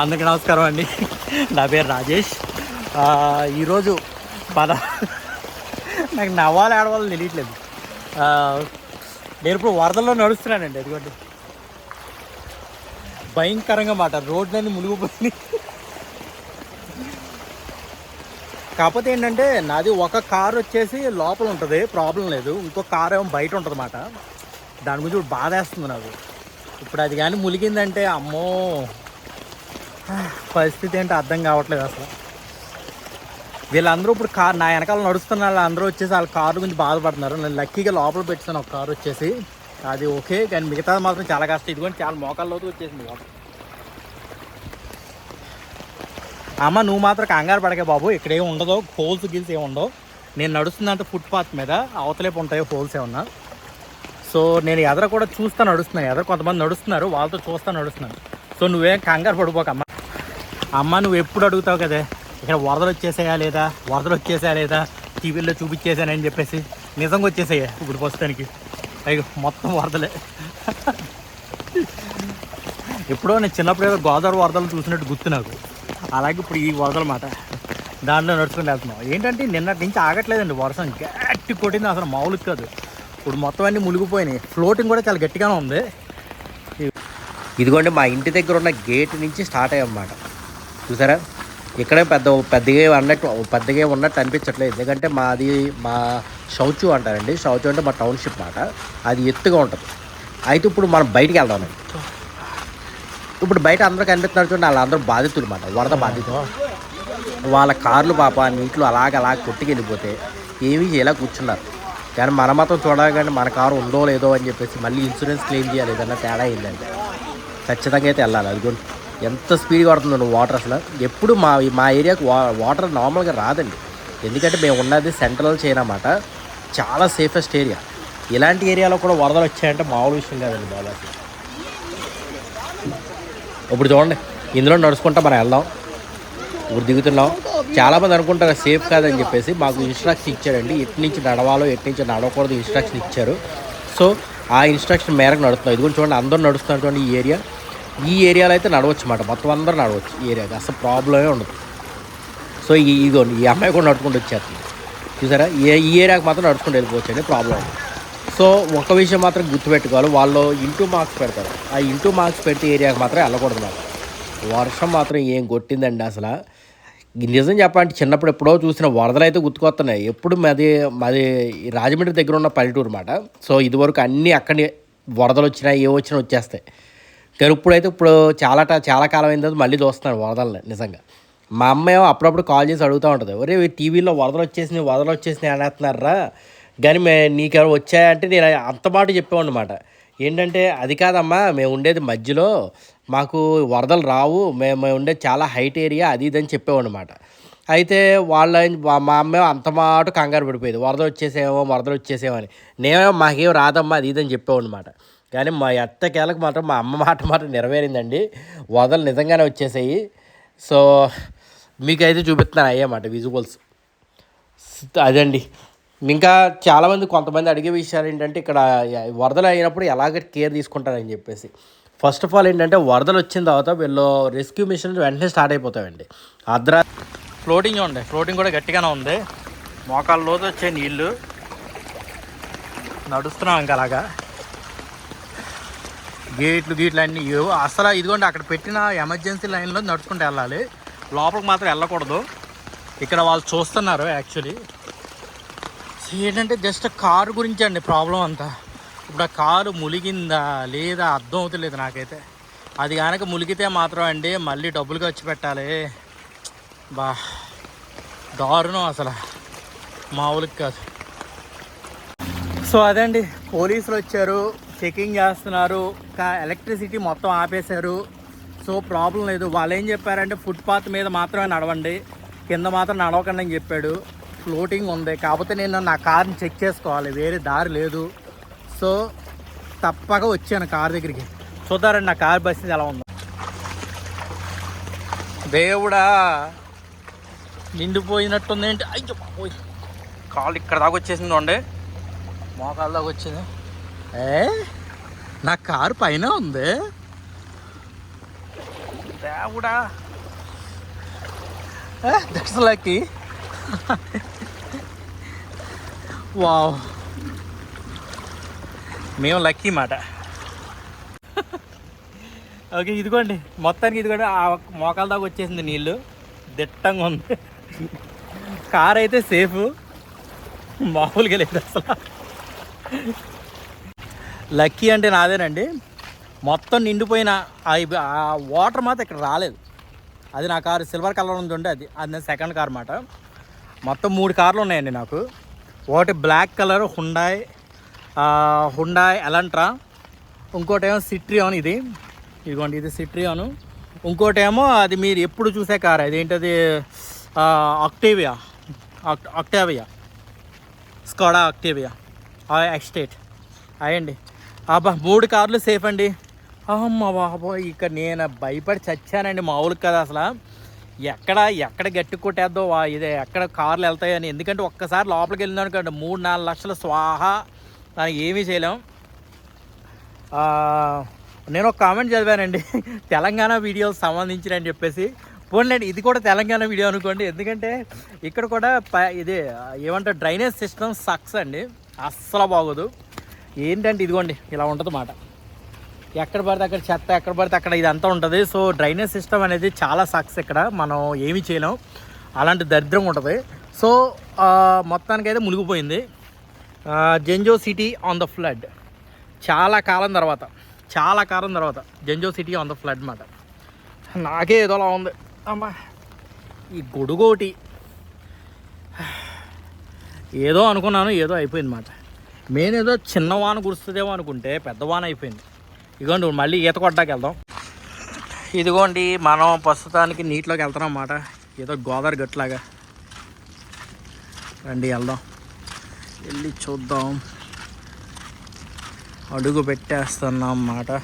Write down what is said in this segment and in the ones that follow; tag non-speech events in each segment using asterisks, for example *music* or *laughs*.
అందరికీ నమస్కారం అండి. నా పేరు రాజేష్. ఈరోజు మన నాకు నవ్వాలి ఆడవాళ్ళు తెలియట్లేదు. నేను ఇప్పుడు వరదల్లో నడుస్తున్నానండి అదిగోండి. భయంకరంగా మాట రోడ్లన్నీ మునిగిపోయింది కాకపోతే ఏంటంటే నాది ఒక కార్ వచ్చేసి లోపల ఉంటుంది ప్రాబ్లం లేదు. ఇంకో కార్ ఏమో బయట ఉంటుంది మాట. దాని గురించి ఇప్పుడు బాధేస్తుంది నాకు. ఇప్పుడు అది కానీ ములిగిందంటే అమ్మో. పరిస్థితి ఏంటో అర్థం కావట్లేదు అసలు. వీళ్ళందరూ ఇప్పుడు కార్ నా వెనకాల నడుస్తున్న వాళ్ళు అందరూ వచ్చేసి వాళ్ళ కారు గురించి బాధపడుతున్నారు. నేను లక్కీగా లోపల పెట్టాను ఒక కారు వచ్చేసి. అది ఓకే కానీ మిగతాది మాత్రం చాలా కష్టం. ఇదిగోండి చాలా మోకాల్లోకి వచ్చేసింది లోపల అమ్మ నువ్వు మాత్రం కంగారు పడకే బాబు. ఇక్కడ ఏమి ఉండదు హోల్స్ గిల్స్ ఏమి ఉండవు. నేను నడుస్తుందంటే ఫుట్పాత్ మీద అవతలేపు ఉంటాయో హోల్స్ ఏమన్నా. సో నేను ఎదర కూడా చూస్తా నడుస్తున్నాను ఎదర కొంతమంది నడుస్తున్నారు వాళ్ళతో చూస్తా నడుస్తున్నాను సో నువ్వేం కంగారు పడిపోకమ్మా అమ్మ నువ్వు ఎప్పుడు అడుగుతావు కదే? ఇక్కడ వరదలు వచ్చేసాయా లేదా? వరదలు వచ్చేసాయా లేదా? టీవీలో చూపించేసానని చెప్పేసి నిజంగా వచ్చేసాయా ఇప్పుడు ప్రస్తుతానికి అయ్యో మొత్తం వరదలే. ఎప్పుడో నేను చిన్నప్పుడు ఏదో గోదావరి వరదలు చూసినట్టు గుర్తు నాకు. అలాగే ఇప్పుడు ఈ వరదల మాట. దాంట్లో నడుచుకుని వెళ్తున్నాం. ఏంటంటే నిన్నటి నుంచి ఆగట్లేదండి వర్షం. గట్టి కొట్టింది అసలు మామూలుగా కాదు. ఇప్పుడు మొత్తం అన్నీ మునిగిపోయినాయి. ఫ్లోటింగ్ కూడా చాలా గట్టిగానే ఉంది. ఇదిగోండి మా ఇంటి దగ్గర ఉన్న గేట్ నుంచి స్టార్ట్ అయ్యమాట చూసారా? ఇక్కడే పెద్ద పెద్దగా అన్నట్టు పెద్దగా ఉన్నట్టు అనిపించట్లేదు. ఎందుకంటే మాది మా షౌచు అంటారండి. షౌచు అంటే మా టౌన్షిప్ మాట. అది ఎత్తుగా ఉంటుంది. అయితే ఇప్పుడు మనం బయటికి వెళ్దాం ఇప్పుడు బయట అందరూ కనిపిస్తున్నారు చూడండి. వాళ్ళందరూ బాధితులు మాట. వరద బాధితులు. వాళ్ళ కార్లు పాప నీటిలో అలాగ అలా కొట్టుకెళ్ళిపోతే ఏమీ ఇలా కూర్చున్నారు. కానీ మన మాత్రం చూడగానే మన కారు ఉందో లేదో అని చెప్పేసి మళ్ళీ ఇన్సూరెన్స్ క్లెయిమ్ చేయాలి. ఏదన్నా తేడా అయిందంటే ఖచ్చితంగా అయితే వెళ్ళాలి. అది కూడా ఎంత స్పీడ్గా పడుతుందో వాటర్ అసలు. ఎప్పుడు మా మా ఏరియాకు వా వాటర్ నార్మల్గా రాదండి. ఎందుకంటే మేము ఉన్నది సెంట్రల్ చేయనమాట చాలా సేఫెస్ట్ ఏరియా. ఇలాంటి ఏరియాలో కూడా వరదలు వచ్చాయంటే మామూలు విషయం కాదండి బాబు ఇప్పుడు చూడండి ఇందులో నడుచుకుంటా మనం వెళ్దాం. ఇప్పుడు దిగుతున్నాం. చాలామంది అనుకుంటారు సేఫ్ కాదని చెప్పేసి మాకు ఇన్స్ట్రక్షన్ ఇచ్చారండి ఎటు నుంచి నడవాలో ఎటు నుంచి నడవకూడదు ఇన్స్ట్రక్షన్ ఇచ్చారు. సో ఆ ఇన్స్ట్రక్షన్ మేరకు నడుస్తున్నాం. ఇది కూడా చూడండి అందరూ నడుస్తున్నారు చూడండి ఈ ఏరియా. ఈ ఏరియాలో అయితే నడవచ్చు అన్నమాట మొత్తం అందరూ నడవచ్చు ఈ ఏరియాకి. అసలు ప్రాబ్లమే ఉండదు. సో ఈ ఇదో ఈ అమ్మాయి కూడా నడుచుకుంటూ వచ్చేస్తుంది. చూసారా? ఏ ఈ ఏరియాకి మాత్రం నడుచుకుంటూ వెళ్ళిపోవచ్చు అనేది ప్రాబ్లం సో ఒక విషయం మాత్రం గుర్తుపెట్టుకోవాలి వాళ్ళు ఇంటూ మార్క్స్ పెడతారు. ఆ ఇంటూ మార్క్స్ పెడితే ఏరియాకి మాత్రం వెళ్ళకూడదు మాట. వర్షం మాత్రం ఏం కొట్టిందండి అసలు. నిజం చెప్పాలంటే చిన్నప్పుడు ఎప్పుడో చూసిన వరదలు అయితే గుర్తుకొస్తున్నాయి. ఎప్పుడు మాది మాది రాజమండ్రి దగ్గర ఉన్న పల్లెటూరు మాట. సో ఇదివరకు అన్నీ అక్కడి వరదలు వచ్చినా ఏ వచ్చినా వచ్చేస్తాయి. కానీ ఇప్పుడైతే ఇప్పుడు చాలా చాలా కాలం అయిన తర్వాత మళ్ళీ చూస్తున్నాడు వరదల్ని నిజంగా. మా అమ్మ ఏమో అప్పుడప్పుడు కాల్ చేసి అడుగుతూ ఉంటుంది. ఒరే టీవీలో వరదలు వచ్చేసినాయి వరదలు వచ్చేసినాయి అనేస్తున్నారా కానీ మే నీకెవరు వచ్చాయంటే నేను అంత మాట చెప్పామన్నమాట ఏంటంటే అది కాదమ్మా మేము ఉండేది మధ్యలో. మాకు వరదలు రావు. మేము మేము ఉండేది చాలా హైట్ ఏరియా అది ఇది అని చెప్పామన్నమాట అయితే వాళ్ళ మా అమ్మ అంత మాట కంగారు పడిపోయేది. వరద వచ్చేసేమో వరదలు వచ్చేసేమో అని. నేనేమో మాకేం రాదమ్మా అది ఇది అని చెప్పామన్నమాట కానీ మా ఎట్టకేలకు మాత్రం మా అమ్మ మాట మాట నెరవేరిందండి. వరదలు నిజంగానే వచ్చేసాయి. సో మీకైతే చూపిస్తున్నాను అయ్యమాట విజువల్స్ అదండి. ఇంకా చాలామంది కొంతమంది అడిగే విషయాలు ఏంటంటే ఇక్కడ వరదలు అయినప్పుడు ఎలాగ కేర్ తీసుకుంటారని చెప్పేసి. ఫస్ట్ ఆఫ్ ఆల్ ఏంటంటే వరదలు వచ్చిన తర్వాత వీళ్ళు రెస్క్యూ మిషన్ వెంటనే స్టార్ట్ అయిపోతాయండి. అద్రా ఫ్లోటింగ్ ఉంది ఫ్లోటింగ్ కూడా గట్టిగానే ఉంది. మోకాళ్ళ లోతు వచ్చే నీళ్ళు. నడుస్తున్నాం ఇంకా అలాగా. గేట్లు గీట్లు అన్నీ ఏవో అసలు ఇదిగోండి అక్కడ పెట్టిన ఎమర్జెన్సీ లైన్లో నడుచుకుంటూ వెళ్ళాలి. లోపలికి మాత్రం వెళ్ళకూడదు. ఇక్కడ వాళ్ళు చూస్తున్నారు యాక్చువల్లీ. ఏంటంటే జస్ట్ కారు గురించి అండి ప్రాబ్లం అంతా. ఇప్పుడు ఆ కారు ములిగిందా లేదా అర్థం అవుతలేదు నాకైతే. అది కనుక ములిగితే మాత్రం అండి మళ్ళీ డబ్బులు ఖర్చు పెట్టాలి. బా దారుణం అసలు. మామూలుగా కాదు. సో అదండి పోలీసులు వచ్చారు చెకింగ్ చేస్తున్నారు. ఎలక్ట్రిసిటీ మొత్తం ఆపేశారు. సో ప్రాబ్లం లేదు. వాళ్ళు ఏం చెప్పారంటే ఫుట్పాత్ మీద మాత్రమే నడవండి. కింద మాత్రం నడవకండి అని చెప్పాడు. ఫ్లోటింగ్ ఉంది. కాకపోతే నేను నా కార్ని చెక్ చేసుకోవాలి. వేరే దారి లేదు. సో తప్పక వచ్చాను కార్ దగ్గరికి. చూద్దారండి నా కార్ పరిస్థితి ఎలా ఉందో. దేవుడా నిండిపోయినట్టుంది ఏంటి? అయ్యో పోయి కాళ్ళు ఇక్కడ దాకా వచ్చేసింది ఉండే మోకాళ్ళ దాకా వచ్చింది. ఏ? నా కారు పైన ఉంది. దేవుడా. That's lucky. వావ్. మేము లక్కీ మాట. ఓకే ఇదిగోండి. మొత్తానికి ఇదిగోండి ఆ మోకాల దాకా వచ్చేసింది నీళ్ళు. దిట్టంగా ఉంది. కార్ అయితే సేఫ్. మామూలుగా లేదు అసలు. లక్కీ అంటే నాదేనండి. మొత్తం నిండిపోయిన ఆ- వాటర్ మాత్రం ఇక్కడ రాలేదు. అది నా కారు సిల్వర్ కలర్ ఉంది ఉండే అది అది నా సెకండ్ కార్ అనమాట మొత్తం మూడు కార్లు ఉన్నాయండి నాకు. ఒకటి black colour Hyundai Hyundai Elantra. ఇంకోటి ఏమో సిట్రియాన్ ఇది. ఇదిగోండి ఇది సిట్రియాను. ఇంకోటేమో అది మీరు ఎప్పుడు చూసే కార్ అదేంటది? Octavia. Octavia. Skoda Octavia estate. అయ్యండి. అబ్బా మూడు కార్లు సేఫ్ అండి. అమ్మ బాబో ఇక నేను భయపడి చచ్చానండి మామూలు కదా అసలు. ఎక్కడ ఎక్కడ గట్టి కొట్టేద్దో వా ఎక్కడ కార్లు వెళ్తాయని. ఎందుకంటే ఒక్కసారి లోపలికి వెళ్ళింది అనుకోండి మూడు నాలుగు లక్షల స్వాహ. దానికి ఏమీ చేయలేం. నేను ఒక కామెంట్ చదివానండి. తెలంగాణ వీడియోస్ సంబంధించిన అని చెప్పేసి. పోన్లేండి ఇది కూడా తెలంగాణ వీడియో అనుకోండి. ఎందుకంటే ఇక్కడ కూడా ప- ఇది ఏమంటారు డ్రైనేజ్ సిస్టమ్ సక్స్ అండి అస్సలు బాగోదు. ఏంటంటే ఇదిగోండి ఇలా ఉంటుంది మాట. ఎక్కడ పడితే అక్కడ చెత్త ఎక్కడ పడితే అక్కడ ఇదంతా ఉంటుంది. సో డ్రైనేజ్ సిస్టమ్ అనేది చాలా సక్స్ ఇక్కడ. మనం ఏమీ చేయలేం. అలాంటి దరిద్రం ఉంటుంది. సో మొత్తానికైతే మునిగిపోయింది. Zhengzhou city on the flood. చాలా కాలం తర్వాత చాలా కాలం తర్వాత Zhengzhou city on the flood మాట. నాకే ఏదోలా ఉంది. అమ్మా ఈ గొడుగోటి. ఏదో అనుకున్నాను ఏదో అయిపోయింది మాట. మెయిన్ ఏదో చిన్న వాన కురుస్తుందేమో అనుకుంటే పెద్ద వాన అయిపోయింది. ఇదిగోండి మళ్ళీ ఈత కొట్టడానికి వెళ్దాం. ఇదిగోండి మనం ప్రస్తుతానికి నీటిలోకి వెళ్తున్నాం అన్నమాట. ఏదో గోదావరి గట్లాగా రండి వెళ్దాం. వెళ్ళి చూద్దాం. అడుగు పెట్టేస్తున్నాం అన్నమాట.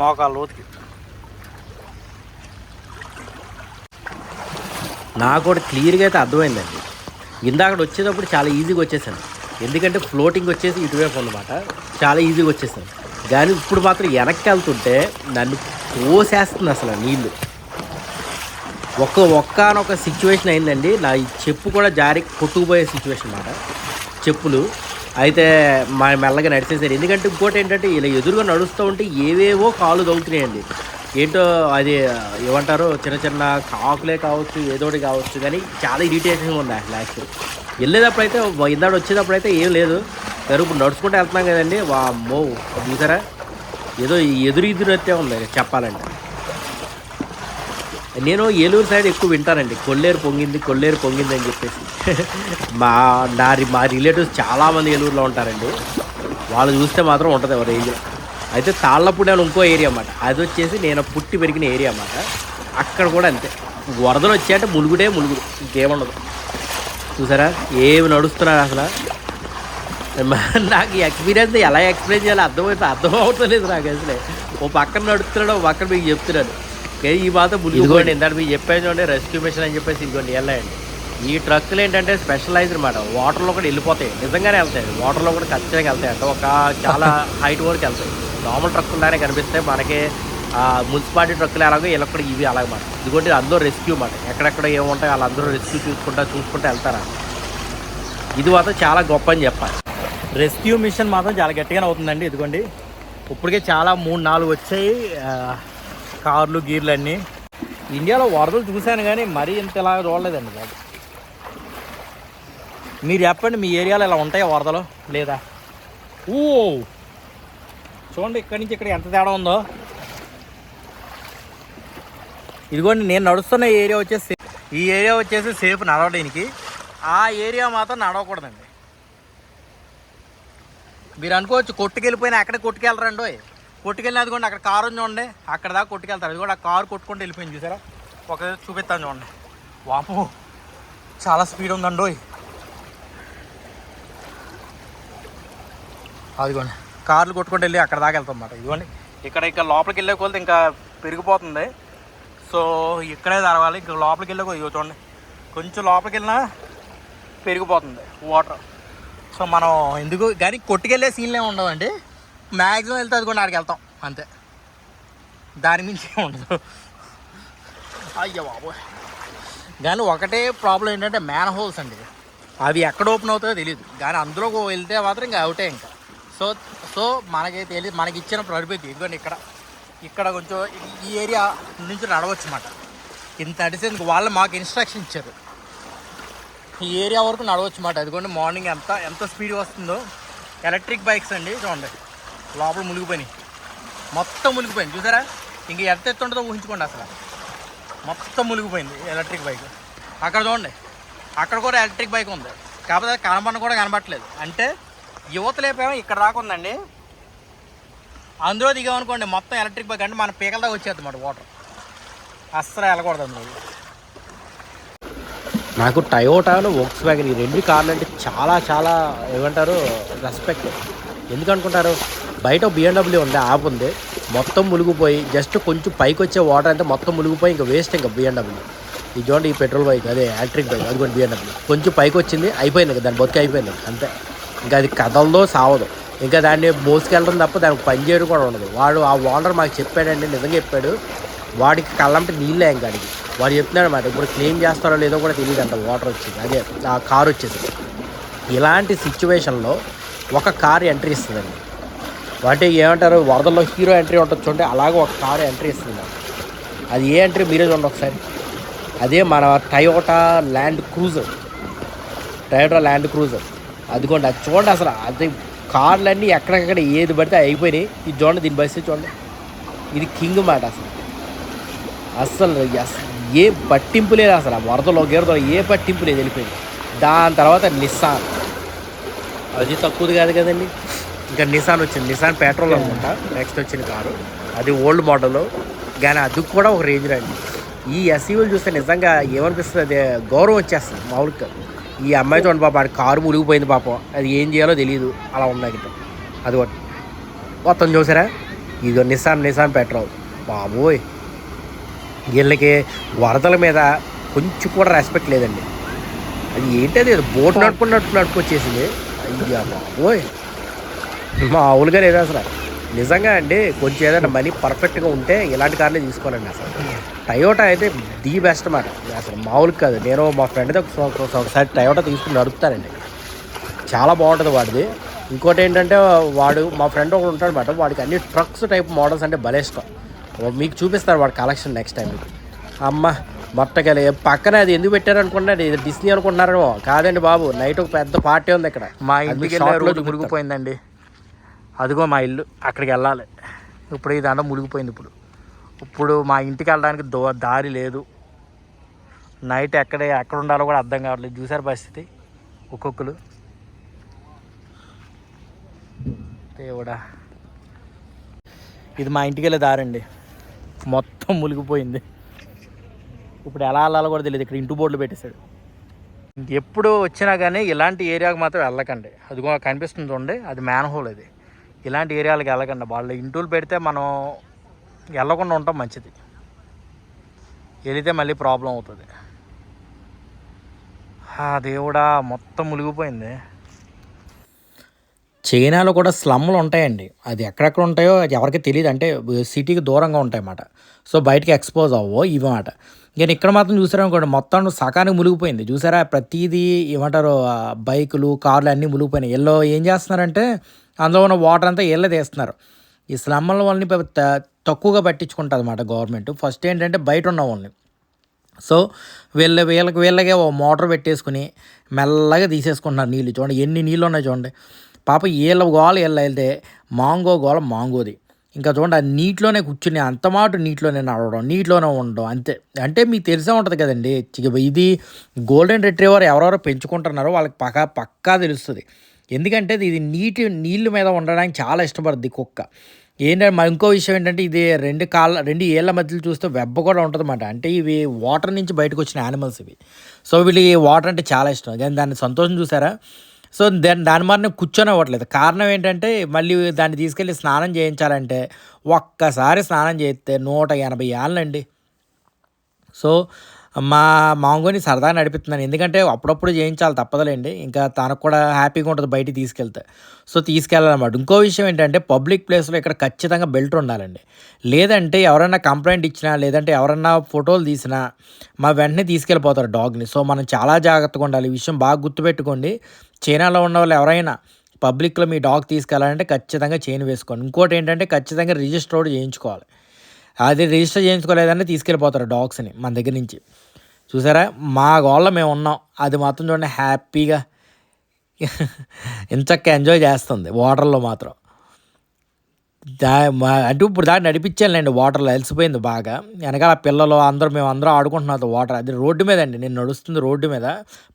మోకాలు లోతుకి. నాకు కూడా క్లియర్గా అయితే అర్థమైందండి. ఇందాక వచ్చేటప్పుడు చాలా ఈజీగా వచ్చేసాను. ఎందుకంటే ఫ్లోటింగ్ వచ్చేసి ఇటువైపు అనమాట చాలా ఈజీగా వచ్చేసాను. కానీ ఇప్పుడు మాత్రం వెనక్కి వెళ్తుంటే నన్ను పోసేస్తుంది అసలు నీళ్ళు. ఒక్క ఒక్కనొక సిచ్యువేషన్ అయిందండి. నా ఈ చెప్పు కూడా జారి కొట్టుకుపోయే సిచ్యువేషన్ అన్నమాట. చెప్పులు. అయితే మా మెల్లగా నడిచేసారు ఎందుకంటే ఇంకోటి ఏంటంటే ఇలా ఎదురుగా నడుస్తూ ఉంటే ఏవేవో కాలు తగులుతున్నాయండి. ఏంటో అది ఏమంటారు? చిన్న చిన్న కాకులే కావచ్చు ఏదోటి కావచ్చు కానీ చాలా ఇరిటేషన్గా ఉంది అసలు యాక్చువల్. వెళ్ళేటప్పుడు అయితే ఇందాడు వచ్చేటప్పుడు అయితే ఏం లేదు. కానీ ఇప్పుడు నడుచుకుంటూ వెళ్తున్నాం కదండి. వా మో చూసారా? ఏదో ఎదురు ఎదురు వస్తే ఉంది చెప్పాలంటే. నేను ఏలూరు సైడ్ ఎక్కువ వింటానండి. కొల్లేరు పొంగింది కొల్లేరు పొంగింది అని చెప్పేసి. మా నా మా రిలేటివ్స్ చాలామంది ఏలూరులో ఉంటారండి. వాళ్ళు చూస్తే మాత్రం ఉంటుంది ఎవరు రేంజ్. అయితే తాళ్ళపూడి అని ఇంకో ఏరియా అన్నమాట. అది వచ్చేసి నేను పుట్టి పెరిగిన ఏరియా అన్నమాట. అక్కడ కూడా అంతే. వరదలు వచ్చాయంటే ములుగుడే ములుగుడు ఇంకేముండదు. చూసారా? ఏమి నడుస్తున్నారు అసలు? నాకు ఎక్స్పీరియన్స్ ఎలా ఎక్స్ప్లెయిన్ చేయాలో అర్థమైతే అర్థం అవుతలేదు నాకు అసలే. ఓ పక్కన నడుస్తున్నాడు ఓ పక్కన మీకు చెప్తున్నాడు. ఈ మాత్రం ఇదిగోండి. ఇందాక మీకు చెప్పాను చూడండి రెస్క్యూ మిషన్ అని చెప్పేసి ఇదిగోండి వెళ్ళండి ఈ ట్రక్కులు ఏంటంటే స్పెషలైజ్డ్ అనమాట వాటర్లో కూడా వెళ్ళిపోతాయి. నిజంగానే వెళ్తాయి. వాటర్లో కూడా ఖచ్చితంగా వెళ్తాయి అంటే. ఒక చాలా *laughs* హైట్ వరకు వెళ్తాయి. నార్మల్ ట్రక్కులానే కనిపిస్తాయి. మనకి మున్సిపాలిటీ ట్రక్కులు ఎలాగో వీళ్ళకి కూడా ఇవి అలాగమాట ఇదిగోండి అందరూ రెస్క్యూ మాట ఎక్కడెక్కడ ఏముంటాయి వాళ్ళందరూ రెస్క్యూ చూసుకుంటా చూసుకుంటా వెళ్తారా? ఇది మాత్రం చాలా గొప్ప అని చెప్పాలి. రెస్క్యూ మిషన్ మాత్రం చాలా గట్టిగానే అవుతుందండి. ఇదిగోండి. ఇప్పటికే చాలా మూడు నాలుగు వచ్చాయి. కార్లు గీర్లు అన్నీ ఇండియాలో వరదలు చూశాను కానీ మరీ ఇంత ఇలా చూడలేదండి బాబు. మీరు చెప్పండి మీ ఏరియాలో ఇలా ఉంటాయా వరదలు? లేదా? ఓ చూడండి ఇక్కడి నుంచి ఇక్కడ ఎంత తేడా ఉందో. ఇదిగోండి నేను నడుస్తున్న ఏరియా వచ్చేసి ఈ ఏరియా వచ్చేసి సేఫ్ నడవడానికి. ఆ ఏరియా మాత్రం నడవకూడదండి. మీరు అనుకోవచ్చు కొట్టుకెళ్ళిపోయినా అక్కడే కొట్టుకెళ్ళరండి కొట్టుకెళ్ళినది అదిగోండి అక్కడ కారు ఉంది చూడండి. అక్కడ దాకా కొట్టుకెళ్తారు. అది కూడా ఆ కారు కొట్టుకుంటూ వెళ్ళిపోయింది చూసారా? ఒక చూపిస్తాను చూడండి. వాపు చాలా స్పీడ్ ఉందండి ఓయ్. అదిగోండి. కార్లు కొట్టుకుంటూ వెళ్ళి అక్కడ దాకా వెళ్తాం అన్నమాట. ఇదిగోండి. ఇక్కడ ఇక్కడ లోపలికి వెళ్ళే కొలత ఇంకా పెరిగిపోతుంది. సో ఇక్కడే తరవాలి ఇంకా లోపలికి వెళ్ళే కొద్ది చూడండి. కొంచెం లోపలికి వెళ్ళినా పెరిగిపోతుంది. వాటర్ సో మనం ఎందుకు? కానీ కొట్టుకెళ్ళే సీన్లే ఉండవండి. మ్యాక్సిమం వెళ్తే అదిగోండి ఆడికి వెళ్తాం అంతే. దాని మించి ఉండదు. అయ్యో బాబోయ్. కానీ ఒకటే ప్రాబ్లం ఏంటంటే మ్యాన్ హోల్స్ అండి. అవి ఎక్కడ ఓపెన్ అవుతాయో తెలియదు కానీ అందులో వెళ్తే మాత్రం ఇంకా అవుటే ఇంకా. సో సో మనకి తెలియదు మనకి ఇచ్చిన పరిస్థితి ఇదిగోండి ఇక్కడ. ఇక్కడ కొంచెం ఈ ఏరియా నుంచి నడవచ్చు అన్నమాట. ఇంత అడిసేందుకు వాళ్ళు మాకు ఇన్స్ట్రక్షన్ ఇచ్చారు. ఈ ఏరియా వరకు నడవచ్చు అన్నమాట. అదిగోండి మార్నింగ్ ఎంత ఎంత స్పీడ్ వస్తుందో. ఎలక్ట్రిక్ బైక్స్ అండి చూడండి. లోపల మునిగిపోయినాయి. మొత్తం మునిగిపోయింది. చూసారా? ఇంక ఎంత ఎత్తు ఉంటుందో ఊహించుకోండి అసలు. మొత్తం మునిగిపోయింది ఎలక్ట్రిక్ బైక్ అక్కడ చూడండి. అక్కడ కూడా ఎలక్ట్రిక్ బైక్ ఉంది. కాకపోతే అది కనబడిన కూడా కనబట్టలేదు అంటే యువత లేపేమో ఇక్కడ రాకుందండి అందులో దిగామనుకోండి మొత్తం ఎలక్ట్రిక్ బైక్ అంటే మన పీకల దాకా వచ్చేది మాట వాటర్ అస్సలు వెళ్ళకూడదు అందులో. నాకు టయోటాను వోక్స్ వ్యాగన్ ఈ రెండు కార్లు అంటే చాలా చాలా ఏమంటారు రెస్పెక్ట్ ఎందుకు అనుకుంటారు? బయట బిఎండబ్ల్యూ ఉంది? యాప్ ఉంది. మొత్తం మునిగిపోయి జస్ట్ కొంచెం పైకి వచ్చే వాటర్ అంటే మొత్తం మునిగిపోయి ఇంకా వేస్ట్ ఇంకా బిఎండబ్ల్యూ ఈ చూడండి ఈ పెట్రోల్ బైక్ అదే ఎలక్ట్రిక్ బైక్ అది కూడా బిఎండబ్ల్యూ కొంచెం పైకి వచ్చింది అయిపోయింది ఇంకా దాని బతికి అయిపోయింది అంతే. ఇంకా అది కదలదో సావదు. ఇంకా దాన్ని మోసుకెళ్ళడం తప్ప దానికి పని చేయడం కూడా ఉండదు. వాడు ఆ ఓనర్ మాకు చెప్పాడండి నిజంగా చెప్పాడు. వాడికి కళ్ళంటే నీళ్ళే ఇంకా అడిగి. వాడు చెప్తున్నాడు మాట ఇప్పుడు క్లీన్ చేస్తారో లేదో కూడా తెలియదు అంత వాటర్ వచ్చింది. అదే ఆ కారు వచ్చేసి ఇలాంటి సిచ్యువేషన్లో ఒక కార్ ఎంట్రీ ఇస్తుందండి. అంటే ఏమంటారు? వరదల్లో హీరో ఎంట్రీ ఉంటుంది చూడండి. అలాగే ఒక కారు ఎంట్రీ ఇస్తుంది. అది ఏ ఎంట్రీ? మీరే చూడండి ఒకసారి. అదే మన Toyota Land Cruiser Toyota Land Cruiser అదిగోండి అది చూడండి అసలు. అది కార్లన్నీ ఎక్కడెక్కడ ఏది పడితే అయిపోయినాయి. ఇది చూడండి దీని బస్సు చూడండి. ఇది కింగ్ మాట అసలు. అస్సలు అసలు ఏ పట్టింపు లేదు అసలు. ఆ వరదలో గేరదో ఏ పట్టింపు లేదు వెళ్ళిపోయింది. దాని తర్వాత నిస్సాన్ అది తక్కువది కాదు కదండి. ఇంకా నిసాన్ వచ్చింది. నిసాన్ పెట్రోల్ అనుకుంటా. నెక్స్ట్ వచ్చిన కారు. అది ఓల్డ్ మోడల్ కానీ అది కూడా ఒక రేంజ్ రండి ఈ ఎస్ఈవీలు చూస్తే నిజంగా ఏమనిపిస్తుంది? అదే గౌరవం వచ్చేస్తుంది మామూలుగా. ఈ అమ్మాయి చూడండి పాప ఆడి కారు మునిగిపోయింది పాపం. అది ఏం చేయాలో తెలియదు అలా ఉన్నాయి అది ఒకటి. మొత్తం చూసారా? ఇది నిసాన్ నిసాన్ పెట్రోల్ బాబోయ్! వీళ్ళకి వరదల మీద కొంచెం కూడా రెస్పెక్ట్ లేదండి. అది ఏంటది? అది బోట్ నడుపుకున్నట్టు నడుపుకొచ్చేసింది. అయ్యా బాబోయ్! మామూలుగా లేదు అసలు. నిజంగా అండి కొంచెం ఏదైనా మనీ పర్ఫెక్ట్గా ఉంటే ఇలాంటి కార్లే తీసుకోవాలండి అసలు. టయోటా అయితే ది బెస్ట్ మాట. అసలు మామూలు కాదు. నేను మా ఫ్రెండ్తో ఒకసారి టయోటా తీసుకుని నడుపుతానండి. చాలా బాగుంటుంది వాడిది. ఇంకోటి ఏంటంటే వాడు మా ఫ్రెండ్ ఒకడు ఉంటాడు అనమాట వాడికి అన్ని ట్రక్స్ టైప్ మోడల్స్ అంటే భలే ఇష్టం. మీకు చూపిస్తారు వాడి కలెక్షన్ నెక్స్ట్ టైం మీకు అమ్మ మొట్టకెళ్ళి పక్కన అది ఎందుకు పెట్టారు అనుకుంటున్నారు ఇది డిస్నీ అనుకుంటున్నారేమో. కాదండి బాబు నైట్ ఒక పెద్ద పార్టీ ఉంది ఇక్కడ. మా ఇంటికి రోడ్డు చూపిస్తారు. అదిగో మా ఇల్లు అక్కడికి వెళ్ళాలి. ఇప్పుడు ఈ దండ మునిగిపోయింది ఇప్పుడు. ఇప్పుడు మా ఇంటికి వెళ్ళడానికి దో దారి లేదు. నైట్ ఎక్కడ ఎక్కడ ఉండాలో కూడా అర్థం కావట్లేదు. చూసారు పరిస్థితి? ఒక్కొక్కరు. దేవుడా. ఇది మా ఇంటికి వెళ్ళే దారండి మొత్తం మునిగిపోయింది. ఇప్పుడు ఎలా వెళ్ళాలో కూడా తెలియదు. ఇక్కడ ఇంటి బోర్డులు పెట్టేశాడు. ఎప్పుడు వచ్చినా కానీ ఇలాంటి ఏరియాకి మాత్రం వెళ్ళకండి. అది కనిపిస్తుంది చూడండి. అది మ్యాన్ హోల్ అది ఇలాంటి ఏరియాలకు వెళ్ళకండి. వాళ్ళు ఇంటూలు పెడితే మనం వెళ్ళకుండా ఉంటాం మంచిది. వెళితే మళ్ళీ ప్రాబ్లం అవుతుంది. ఆ దేవుడా మొత్తం మునిగిపోయింది. చైనాలో కూడా స్లమ్లు ఉంటాయండి. అది ఎక్కడెక్కడ ఉంటాయో అది ఎవరికి తెలియదు అంటే సిటీకి దూరంగా ఉంటాయి అన్నమాట సో బయటకి ఎక్స్పోజ్ అవ్వో ఇవి మాట కానీ ఇక్కడ మాత్రం చూసారనుకోండి మొత్తం సకానికి మునిగిపోయింది. చూసారా? ప్రతిదీ ఏమంటారు బైకులు కార్లు అన్నీ మునిగిపోయినాయి. ఎల్లో ఏం చేస్తున్నారంటే అందులో ఉన్న వాటర్ అంతా ఎల్ల తీస్తున్నారు. ఈ స్లమ్మల వాళ్ళని త- తక్కువగా పట్టించుకుంటుంది అన్నమాట గవర్నమెంట్. ఫస్ట్ ఏంటంటే బయట ఉన్న వాళ్ళని. సో వీళ్ళ వీళ్ళకి వీళ్ళకే ఓ మోటార్ పెట్టేసుకుని మెల్లగా తీసేసుకుంటున్నారు నీళ్ళు చూడండి ఎన్ని నీళ్ళు ఉన్నాయి చూడండి. పాప వీళ్ళ గోల వీళ్ళ వెళ్తే మాంగో గోల మాంగోది. ఇంకా చూడండి ఆ నీటిలోనే కూర్చుని అంతమాట నీటిలోనే నడవడం నీటిలోనే ఉండడం అంతే. అంటే మీకు తెలిసే ఉంటుంది కదండి ఇది గోల్డెన్ రిట్రీవర్ ఎవరెవరో పెంచుకుంటున్నారో వాళ్ళకి పక్కా పక్కా తెలుస్తుంది. ఎందుకంటే ఇది నీటి నీళ్ళ మీద ఉండడానికి చాలా ఇష్టపడుద్ది కుక్క. ఏంటంటే మరి ఇంకో విషయం ఏంటంటే ఇది రెండు కాళ్ళ రెండు ఏళ్ళ మధ్యలో చూస్తే వెబ్బ కూడా ఉంటుందన్నమాట. అంటే ఇవి వాటర్ నుంచి బయటకు వచ్చిన యానిమల్స్ ఇవి. సో వీళ్ళకి వాటర్ అంటే చాలా ఇష్టం. కానీ దాన్ని సంతోషం చూసారా? సో దాని దాని మరి కూర్చొని అవ్వట్లేదు కారణం ఏంటంటే మళ్ళీ దాన్ని తీసుకెళ్ళి స్నానం చేయించాలంటే ఒక్కసారి స్నానం చేస్తే నూట ఎనభై ఏళ్ళండి. సో మా మాంగోని సరదాగా నడిపిస్తున్నాను. ఎందుకంటే అప్పుడప్పుడు చేయించాలి తప్పదులేండి. ఇంకా తనకు కూడా హ్యాపీగా ఉంటుంది బయటికి తీసుకెళ్తే. సో తీసుకెళ్ళాలన్నమాట. ఇంకో విషయం ఏంటంటే పబ్లిక్ ప్లేస్లో ఇక్కడ ఖచ్చితంగా బెల్ట్ ఉండాలండి. లేదంటే ఎవరైనా కంప్లైంట్ ఇచ్చినా లేదంటే ఎవరన్నా ఫోటోలు తీసినా మా వెంటనే తీసుకెళ్ళిపోతారు డాగ్ని. సో మనం చాలా జాగ్రత్తగా ఉండాలి. ఈ విషయం బాగా గుర్తుపెట్టుకోండి. చైనాలో ఉన్న వాళ్ళు ఎవరైనా పబ్లిక్లో మీ డాగ్ తీసుకెళ్ళాలంటే ఖచ్చితంగా చైన్ వేసుకోండి. ఇంకోటి ఏంటంటే ఖచ్చితంగా రిజిస్టర్ కూడా చేయించుకోవాలి. అది రిజిస్టర్ చేయించుకోలేదంటే తీసుకెళ్ళిపోతారు డాగ్స్ని మన దగ్గర నుంచి. చూసారా? మా గోళ్ళ మేము ఉన్నాం. అది మాత్రం చూడండి హ్యాపీగా ఇంచక్క ఎంజాయ్ చేస్తుంది. వాటర్లో మాత్రం. దా మా- అంటే ఇప్పుడు దాన్ని నడిపించానులేండి వాటర్లో అలసిపోయింది బాగా. వెనకాల పిల్లలు అందరూ మేము అందరూ ఆడుకుంటున్నాం వాటర్ అది రోడ్డు మీద అండి నేను నడుస్తుంది రోడ్డు మీద.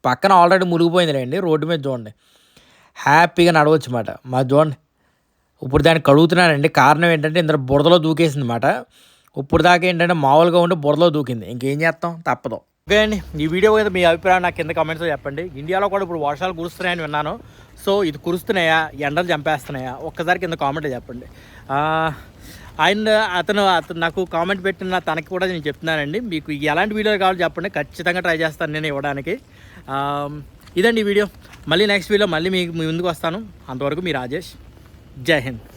పక్కన ఆల్రెడీ మునిగిపోయిందిలేండి రోడ్డు మీద చూడండి. హ్యాపీగా నడవచ్చు అన్నమాట. మా చూడండి ఇప్పుడు దాన్ని కడుగుతున్నానండి. కారణం ఏంటంటే ఇందులో బురదలో దూకేసింది అనమాట ఇప్పుడు దాకా ఏంటంటే మామూలుగా ఉండి బురదలో దూకింది. ఇంకేం చేస్తాం? తప్పదు. ఓకే అండి ఈ వీడియో మీద మీ అభిప్రాయం నాకు కింద కమెంట్స్లో చెప్పండి. ఇండియాలో కూడా ఇప్పుడు వర్షాలు కురుస్తున్నాయని విన్నాను. సో ఇది కురుస్తున్నాయా? ఎండలు చంపేస్తున్నాయా? ఒక్కసారి కింద కామెంట్ చెప్పండి. ఆయన అతను అతను నాకు కామెంట్ పెట్టిన తనకి కూడా నేను చెప్తున్నానండి. మీకు ఎలాంటి వీడియోలు కావాలో చెప్పండి. ఖచ్చితంగా ట్రై చేస్తాను నేను ఇవ్వడానికి. ఇదండి ఈ వీడియో మళ్ళీ నెక్స్ట్ వీడియో మళ్ళీ మీకు మీ ముందుకు వస్తాను. అంతవరకు మీ రాజేష్. జై హింద్.